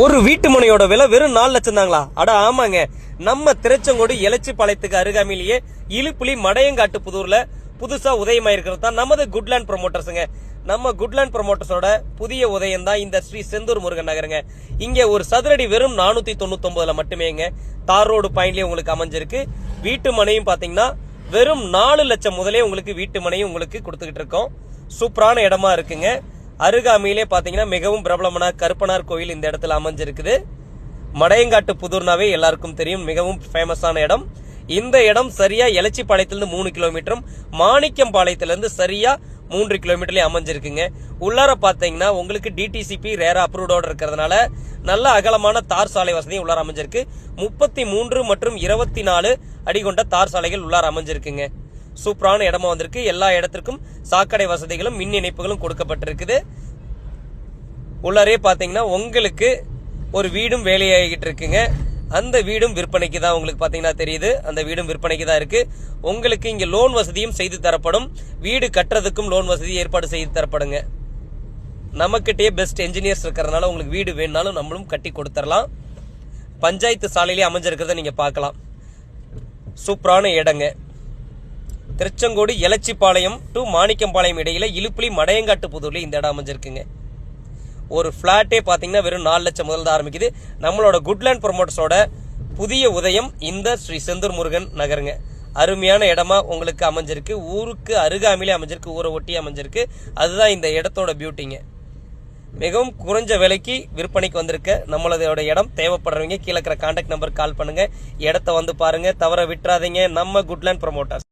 ஒரு வீட்டு மனையோட விலை வெறும் நாலு லட்சம் தாங்களா அட ஆமாங்க. நம்ம திருச்செங்கோடு எலச்சி பாளையத்துக்கு அருகாமையிலேயே இழுப்புலி மடையங்காட்டு புதூர்ல புதுசா உதயமாயிருக்கிறது தான் நமது குட்லேண்ட் ப்ரொமோட்டர்ஸுங்க நம்ம குட்லேண்ட் ப்ரொமோட்டர்ஸோட புதிய உதயம் தான் இந்த ஸ்ரீ செந்தூர் முருகன் நகருங்க. இங்க ஒரு சதுரடி வெறும் நானூத்தி தொண்ணூத்தி ஒன்பதுல மட்டுமேங்க தார் ரோடு பாயிண்ட்லயே உங்களுக்கு அமைஞ்சிருக்கு. வீட்டு மனையும் பாத்தீங்கன்னா வெறும் நாலு லட்சம் முதலே உங்களுக்கு வீட்டு மனையும் உங்களுக்கு கொடுத்துக்கிட்டு இருக்கோம். சூப்பரான இடமா இருக்குங்க. அருகாமையிலே பார்த்தீங்கன்னா மிகவும் பிரபலமான கருப்பனார் கோயில் இந்த இடத்துல அமைஞ்சிருக்குது. மடையங்காட்டு புதூர்னாவே எல்லாருக்கும் தெரியும். மிகவும் ஃபேமஸான இடம். இந்த இடம் சரியா எலச்சிப்பாளையத்திலிருந்து மூணு கிலோமீட்டரும் மாணிக்கம் பாளையத்திலிருந்து சரியா மூன்று கிலோமீட்டர்லயே அமைஞ்சிருக்குங்க. உள்ளார பாத்தீங்கன்னா உங்களுக்கு டிடிசிபி ரேரா அப்ரூவ்டோட இருக்கிறதுனால நல்ல அகலமான தார் சாலை வசதியும் உள்ளார அமைஞ்சிருக்கு. முப்பத்தி மூன்று மற்றும் இருபத்தி நாலு அடி கொண்ட தார் சாலைகள் உள்ளார அமைஞ்சிருக்குங்க. சூப்பரான இடமா வந்திருக்கு. எல்லா இடத்திற்கும் சாக்கடை வசதிகளும் மின் இணைப்புகளும் கொடுக்கப்பட்டிருக்குது. உள்ளாரே பாத்தீங்கன்னா உங்களுக்கு ஒரு வீடும் வேலையாகிட்டு இருக்குங்க. அந்த வீடும் விற்பனைக்கு தான் உங்களுக்கு பாத்தீங்கன்னா தெரியுது. அந்த வீடும் விற்பனைக்கு தான் இருக்கு. உங்களுக்கு இங்க லோன் வசதியும் செய்து தரப்படும். வீடு கட்டுறதுக்கும் லோன் வசதி ஏற்பாடு செய்து தரப்படுங்க. நம்மக்கிட்டே பெஸ்ட் என்ஜினியர்ஸ் இருக்கிறதுனால உங்களுக்கு வீடு வேணுனாலும் நம்மளும் கட்டி கொடுத்துடலாம் பஞ்சாயத்து சாலையிலே அமைஞ்சிருக்கிறத நீங்க பார்க்கலாம். சூப்பரான இடங்க. திருச்செங்கோடு எலச்சிப்பாளையம் டு மாணிக்கம்பாளையம் இடையில இழுப்புலி மடையங்காட்டு புதூர்ல இந்த இடம் அமைஞ்சிருக்குங்க. ஒரு ஃப்ளாட்டே பார்த்தீங்கன்னா வெறும் நாலு லட்சம் முதல் தான் ஆரம்பிக்குது. நம்மளோட குட்லேண்ட் ப்ரொமோட்டர்ஸோட புதிய உதயம் இந்த ஸ்ரீ செந்தூர் முருகன் நகருங்க. அருமையான இடமா உங்களுக்கு அமைஞ்சிருக்கு. ஊருக்கு அருகாமையிலே அமைஞ்சிருக்கு. ஊரை ஒட்டி அமைஞ்சிருக்கு. அதுதான் இந்த இடத்தோட பியூட்டிங்க மிகவும் குறைஞ்ச விலைக்கு விற்பனைக்கு வந்திருக்க நம்மளதோட இடம். தேவைப்படுறவங்க கீழே இருக்கிற கான்டாக்ட் நம்பர் கால் பண்ணுங்க. இடத்த வந்து பாருங்க. தவற விட்டுறாதீங்க. நம்ம குட்லேண்ட் ப்ரொமோட்டர்ஸ்